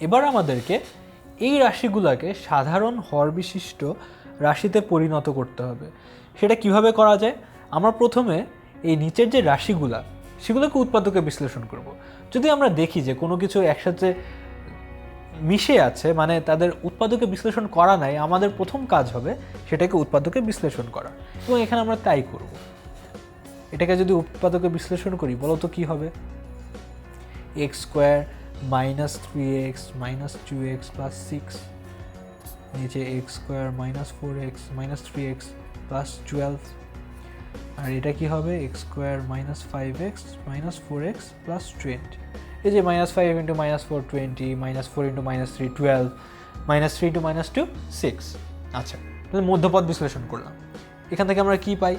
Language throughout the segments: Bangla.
এবার আমাদেরকে এই রাশিগুলোকে সাধারণ হর বিশিষ্ট রাশিতে পরিণত করতে হবে। সেটা কীভাবে করা যায়? আমরা প্রথমে এই নিচের যে রাশিগুলা, সেগুলোকে উৎপাদকে বিশ্লেষণ করব। যদি আমরা দেখি যে কোনো কিছু একসাথে মিশে আছে মানে তাদের উৎপাদকে বিশ্লেষণ করা নাই, আমাদের প্রথম কাজ হবে সেটাকে উৎপাদকে বিশ্লেষণ করা। এবং এখানে আমরা তাই করব। এটাকে যদি উৎপাদকে বিশ্লেষণ করি, বলো তো কী হবে? X square minus three x minus two x plus six নিচে x square minus four x minus three x plus twelve আর এটা কি হবে? X square minus five x minus four x plus twenty এই যে minus five into minus four twenty minus four into minus three twelve minus three into minus two six আচ্ছা তাহলে মধ্যপদ বিশ্লেষণ করলাম। এখান থেকে আমরা কি পাই?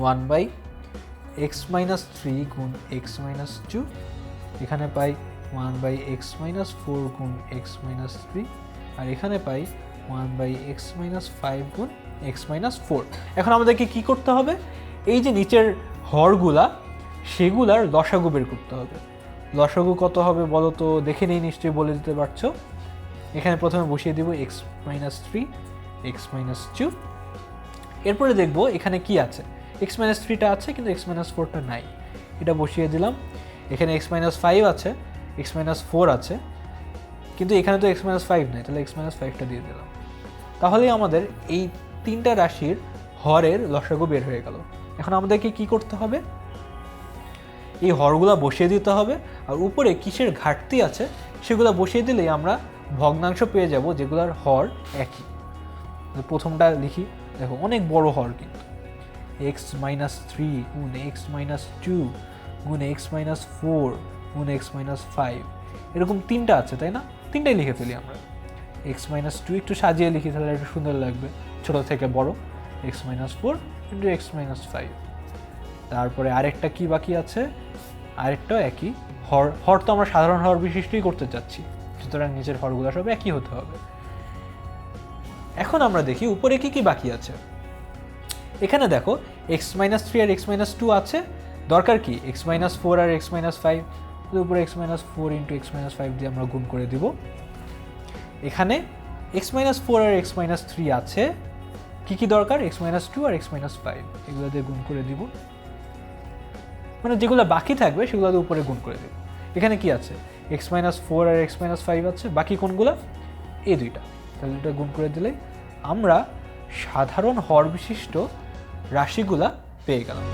One by x minus three গুণ এক্স মাইনাস টু এখানে পাই one by x minus four গুণ এক্স মাইনাস থ্রি আর এখানে পাই one by x minus five গুণ এক্স মাইনাস ফোর এখন আমাদেরকে কী করতে হবে? এই যে নিচের হরগুলা, সেগুলার লসাগু বের করতে হবে। লসাগু কত হবে বলো তো দেখে নেই নিশ্চয়ই, বলে দিতে পারছ? এখানে প্রথমে বসিয়ে দিব x minus three x minus two এরপরে দেখব এখানে কি আছে। এক্স মাইনাস থ্রিটা আছে, কিন্তু এক্স মাইনাস ফোরটা নাই। এটা বসিয়ে দিলাম। এখানে এক্স মাইনাস ফাইভ আছে এক্স মাইনাস ফোর আছে, কিন্তু এখানে তো এক্স মাইনাস ফাইভ নেই, তাহলে এক্স মাইনাস ফাইভটা দিয়ে দিলাম। তাহলেই আমাদের এই তিনটা রাশির হরের লসাগু বের হয়ে গেল। এখন আমাদেরকে কি করতে হবে? এই হরগুলা বসিয়ে দিতে হবে, আর উপরে কিসের ঘাটতি আছে সেগুলো বসিয়ে দিলেই আমরা ভগ্নাংশ পেয়ে যাব, যেগুলোর হর একই। প্রথমটা লিখি, দেখো, অনেক বড় হর কিন্তু। এক্স মাইনাস থ্রি গুণ এক্স মাইনাস টু গুণ এক্স মাইনাস ফোর, গুণ এক্স মাইনাস ফাইভ। এরকম তিনটা আছে, তাই না? তিনটাই লিখে ফেলি আমরা। এক্স মাইনাস টু একটু সাজিয়ে লিখি, তাহলে একটু সুন্দর লাগবে। ছোটো থেকে বড়। X minus four into x minus five. তারপরে আরেকটা কি বাকি আছে? আরেকটাও একই। হর হর তো আমরা সাধারণ হর বিশিষ্টই করতে চাচ্ছি। সুতরাং নিচের হরগুলো সব একই হতে হবে। এখন আমরা দেখি উপরে কি কি বাকি আছে। এখানে দেখো, এক্স মাইনাস থ্রি আর এক্স মাইনাস টু আছে। দরকার কি এক্স মাইনাস ফোর আর এক্স মাইনাস ফাইভ উপরে x minus four into x minus five দিয়ে আমরা গুণ করে দিব এখানে এক্স মাইনাস ফোর আর এক্স মাইনাস থ্রি আছে কী কী দরকার এক্স মাইনাস টু আর এক্স মাইনাস ফাইভ এগুলো দিয়ে গুণ করে দিব মানে যেগুলো বাকি থাকবে সেগুলো উপরে গুণ করে দেব এখানে কি আছে এক্স মাইনাস ফোর আর এক্স মাইনাস ফাইভ আছে বাকি কোনগুলো এই দুইটা তাহলে দুইটা গুণ করে দিলেই আমরা সাধারণ হর বিশিষ্ট রাশিগুলা পেয়ে গেলাম